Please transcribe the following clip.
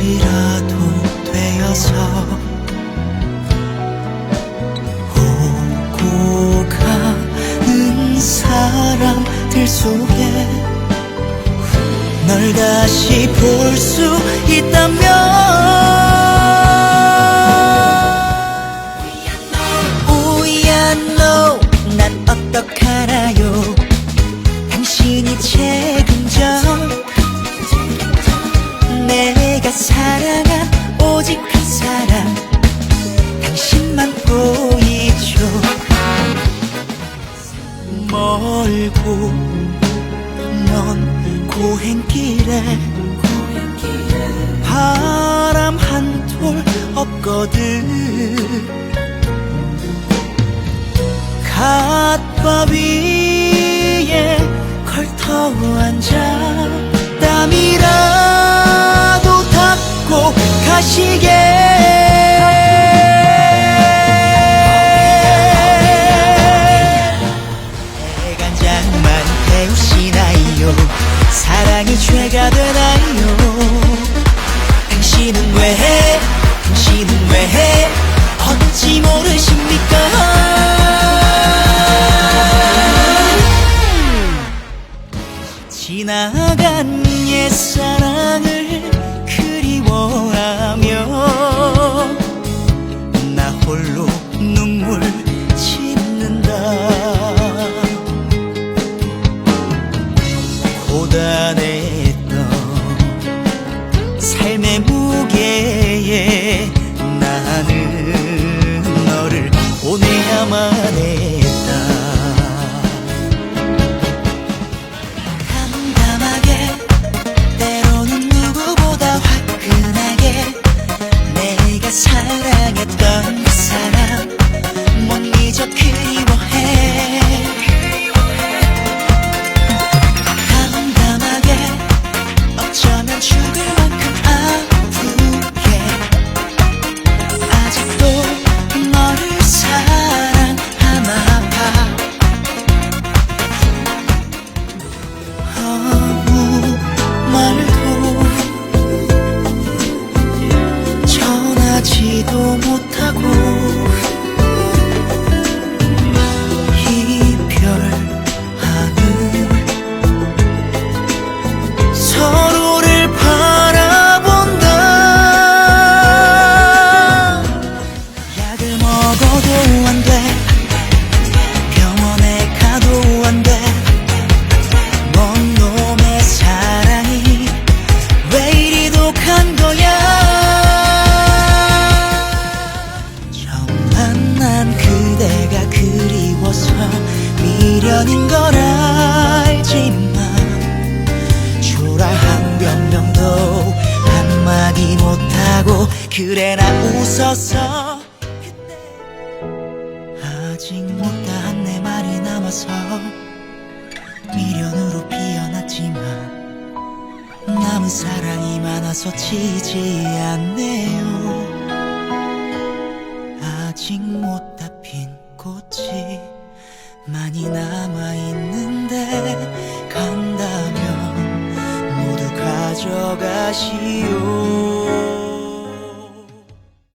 꽃이라도 되어서 오고 가는 사람들 속에 널 다시 볼 수 있다면 멀고 먼 고행길에 바람 한 톨 없거든. 갓바 위에 걸터 앉아 땀이라도 닦고 가시게 태우시나요. 사랑이 죄가 되나요. 당신은 왜 해? 당신은 왜 해? 어찌 모르십니까? 지나간 옛사랑을 그리워하 그래 나 웃었어. 그때 아직 못다한 내 말이 남아서 미련으로 피어났지만 남은 사랑이 많아서 지지 않네요. 아직 못 다 핀 꽃이 많이 남아있는데 간다면 모두 가져가시오